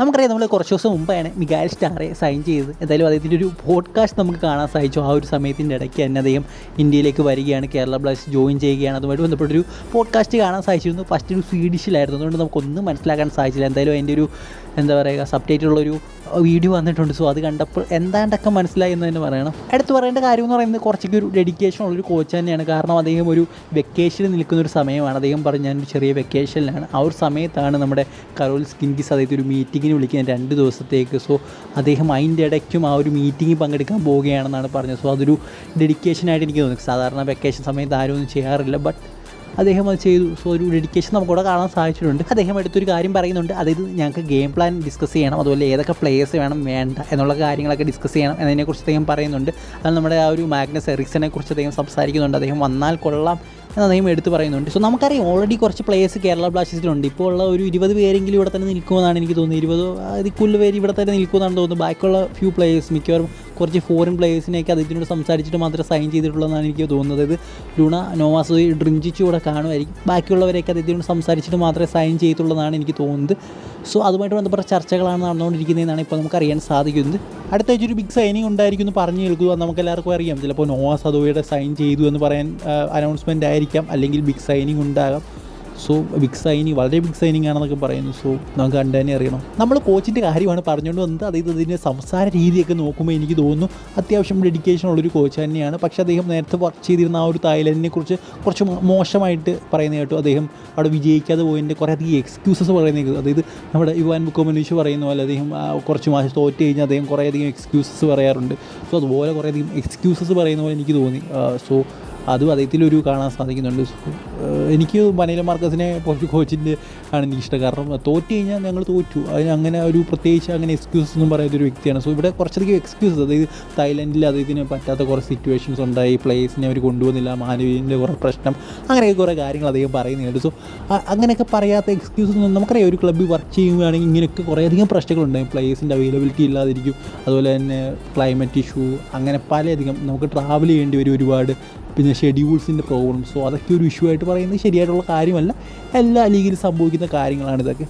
നമുക്കറിയാം നമ്മൾ കുറച്ച് ദിവസം മുമ്പാണ് മികാൽ സ്റ്റാറെ സൈൻ ചെയ്തത്. എന്തായാലും അദ്ദേഹത്തിന്റെ ഒരു പോഡ്കാസ്റ്റ് നമുക്ക് കാണാൻ സാധിച്ചു. ആ ഒരു സമയത്തിന്റെ ഇടയ്ക്ക് തന്നെ അദ്ദേഹം ഇന്ത്യയിലേക്ക് വരികയാണ് കേരള ബ്ലാസ്റ്റ് ജോയിൻ ചെയ്യുകയാണ്. അതുമായിട്ട് ബന്ധപ്പെട്ടൊരു പോഡ്കാസ്റ്റ് കാണാൻ സാധിച്ചിരുന്നു. ഫസ്റ്റ് ഒരു സ്വീഡിഷിലായിരുന്നു അതുകൊണ്ട് നമുക്കൊന്നും മനസ്സിലാക്കാൻ സാധിച്ചില്ല. എന്തായാലും അതിന്റെ ഒരു എന്താ പറയുക ഒരു വീഡിയോ വന്നിട്ടുണ്ട്. സോ അത് കണ്ടപ്പോൾ എന്താണ്ടൊക്കെ മനസ്സിലായി എന്ന് തന്നെ പറയണം. അടുത്ത് പറയേണ്ട കാര്യം എന്ന് പറയുന്നത് കുറച്ചൊക്കെ ഒരു ഡെഡിക്കേഷൻ ഉള്ളൊരു കോച്ച് തന്നെയാണ്. കാരണം അദ്ദേഹം ഒരു വെക്കേഷനിൽ നിൽക്കുന്ന ഒരു സമയമാണ്. അദ്ദേഹം പറഞ്ഞ ഞാനൊരു ചെറിയ വെക്കേഷനിലാണ് ആ ഒരു സമയത്താണ് നമ്മുടെ കരോൾ സ്കിൻകിസ് അദ്ദേഹത്തെ ഒരു മീറ്റിങ്ങിന് വിളിക്കുന്നത് രണ്ട് ദിവസത്തേക്ക്. സോ അദ്ദേഹം അതിന്റെ ഇടയ്ക്കും ആ ഒരു മീറ്റിങ്ങിൽ പങ്കെടുക്കാൻ പോവുകയാണെന്നാണ് പറഞ്ഞത്. സോ അതൊരു ഡെഡിക്കേഷനായിട്ട് എനിക്ക് തോന്നുന്നു. സാധാരണ വെക്കേഷൻ സമയത്ത് ആരും ഒന്നും ചെയ്യാറില്ല. ബട്ട് അദ്ദേഹം അത് ചെയ്തു. സോ ഒരു ഡെഡിക്കേഷൻ നമുക്കിവിടെ കാണാൻ സാധിച്ചിട്ടുണ്ട്. അദ്ദേഹം എടുത്തൊരു കാര്യം പറയുന്നുണ്ട്. അതായത് ഞങ്ങൾക്ക് ഗെയിം പ്ലാൻ ഡിസ്കസ് ചെയ്യണം. അതുപോലെ ഏതൊക്കെ പ്ലേയേഴ്സ് വേണം വേണ്ട എന്നുള്ള കാര്യങ്ങളൊക്കെ ഡിസ്കസ് ചെയ്യണം എന്നതിനെക്കുറിച്ച് അദ്ദേഹം പറയുന്നുണ്ട്. അത് നമ്മുടെ ആ ഒരു മാഗ്നസ് എറിക്സനെ കുറിച്ച് അദ്ദേഹം സംസാരിക്കുന്നുണ്ട്. അദ്ദേഹം വന്നാൽ കൊള്ളാം എന്ന് അദ്ദേഹം എടുത്തു പറയുന്നുണ്ട്. സോ നമുക്കറിയാം ഓൾറെഡി കുറച്ച് പ്ലേയേഴ്സ് കേരള ബ്ലാസ്റ്റേഴ്സിലുണ്ട് ഇപ്പോൾ ഉള്ള ഒരു ഇരുപത് പേരെങ്കിലും ഇവിടെ തന്നെ നിൽക്കുമെന്നാണ് എനിക്ക് തോന്നുന്നത്. ഇരുപതോ അതിൽ കൂടുതൽ പേര് ഇവിടെ തന്നെ നിൽക്കുമെന്നാണ് തോന്നുന്നത്. ബാക്കിയുള്ള ഫ്യൂ പ്ലേയേഴ്സ് മിക്കവാറും കുറച്ച് ഫോറിൻ പ്ലേയേഴ്സിനെയൊക്കെ അദ്ദേഹത്തിനോട് സംസാരിച്ചിട്ട് മാത്രമേ സൈൻ ചെയ്തിട്ടുള്ളതെന്നാണ് എനിക്ക് തോന്നുന്നത്. ഇത് ലൂണ നോവാസ് ഡ്രിഞ്ചിച്ചു കൂടെ കാണുമായിരിക്കും. ബാക്കിയുള്ളവരെയൊക്കെ അദ്ദേഹത്തിനോട് സംസാരിച്ചിട്ട് മാത്രമേ സൈൻ ചെയ്തിട്ടുള്ളതാണ് എനിക്ക് തോന്നുന്നത്. സോ അതുമായിട്ട് ബന്ധപ്പെട്ട ചർച്ചകളാണ് നടന്നുകൊണ്ടിരിക്കുന്നതെന്നാണ് ഇപ്പോൾ നമുക്ക് അറിയാൻ സാധിക്കുന്നത്. അടുത്ത ഒരു ബിഗ് സൈനിങ് ഉണ്ടായിരിക്കും എന്ന് പറഞ്ഞു കേൾക്കുക. നമുക്ക് എല്ലാവർക്കും അറിയാം. ചിലപ്പോൾ നോവാസ് അതോയുടെ സൈൻ ചെയ്തു എന്ന് പറയാൻ അനൗൺസ്മെന്റ് ആയിരിക്കാം. അല്ലെങ്കിൽ ബിഗ് സൈനിങ് ഉണ്ടാകാം. സോ ബിഗ് സൈനിങ് വളരെ ബിഗ് സൈനിങ് ആണെന്നൊക്കെ പറയുന്നു. സോ നമുക്ക് കണ്ടു തന്നെ അറിയണം. നമ്മൾ കോച്ചിന്റെ കാര്യമാണ് പറഞ്ഞുകൊണ്ട് വന്നത്. അതായത് അതിന്റെ സംസാര രീതിയൊക്കെ നോക്കുമ്പോൾ എനിക്ക് തോന്നുന്നു അത്യാവശ്യം ഡെഡിക്കേഷൻ ഉള്ളൊരു കോച്ച് തന്നെയാണ്. പക്ഷേ അദ്ദേഹം നേരത്തെ വർക്ക് ചെയ്തിരുന്ന ആ ഒരു തായ്ലൻഡിനെ കുറിച്ച് കുറച്ച് മോശമായിട്ട് പറയുന്ന കേട്ടു. അദ്ദേഹം അവിടെ വിജയിക്കാതെ പോയതിന്റെ കുറേ അധികം എക്സ്ക്യൂസസ് പറയുന്നത്. അതായത് നമ്മുടെ യുവാൻ ബുക്കോമനീഷ് പറയുന്ന പോലെ അദ്ദേഹം കുറച്ച് മാസം തോറ്റ് കഴിഞ്ഞാൽ അദ്ദേഹം കുറേയധികം എക്സ്ക്യൂസസ് പറയാറുണ്ട്. സോ അതുപോലെ കുറേയധികം എക്സ്ക്യൂസസ് പറയുന്ന പോലെ എനിക്ക് തോന്നി. സോ അതും അദ്ദേഹത്തിലൊരു കാണാൻ സാധിക്കുന്നുണ്ട്. എനിക്ക് മനയില മാർക്കസിനെ പോസ്റ്റ് കോച്ചിന്റെ ആണ് എനിക്ക് ഇഷ്ടം. കാരണം തോറ്റ് കഴിഞ്ഞാൽ ഞങ്ങൾ തോറ്റു. അതിന് അങ്ങനെ ഒരു പ്രത്യേകിച്ച് അങ്ങനെ എക്സ്ക്യൂസ് ഒന്നും ഒരു വ്യക്തിയാണ്. സോ ഇവിടെ കുറച്ചധികം എക്സ്ക്യൂസ് അതായത് തായ്ലൻഡിൽ അദ്ദേഹത്തിന് പറ്റാത്ത കുറേ സിറ്റുവേഷൻസ് ഉണ്ടായി. പ്ലേസിനെ അവർ കൊണ്ടുവന്നില്ല. മാനവീന്റെ കുറേ പ്രശ്നം. അങ്ങനെയൊക്കെ കുറേ കാര്യങ്ങൾ അദ്ദേഹം പറയുന്നുണ്ട്. സോ അങ്ങനെയൊക്കെ പറയാത്ത എക്സ്ക്യൂസ് ഒന്നും നമുക്കറിയാം. ഒരു ക്ലബ്ബിൽ വർക്ക് ചെയ്യുകയാണെങ്കിൽ ഇങ്ങനെയൊക്കെ കുറേയധികം പ്രശ്നങ്ങളുണ്ടായി പ്ലേസിന്റെ അവൈലബിലിറ്റി ഇല്ലാതിരിക്കും. അതുപോലെ തന്നെ ക്ലൈമറ്റ് ഇഷ്യൂ അങ്ങനെ പലയധികം നമുക്ക് ട്രാവൽ ചെയ്യേണ്ടി വരും ഒരുപാട് പിന്നെ ഷെഡ്യൂൾസിന്റെ പ്രോബ്ലംസോ അതൊക്കെ ഒരു ഇഷ്യൂ ആയിട്ട് പറയുന്നത് ശരിയായിട്ടുള്ള കാര്യമല്ല. എല്ലാ ലീഗിലും സംഭവിക്കുന്ന കാര്യങ്ങളാണ് ഇതൊക്കെ.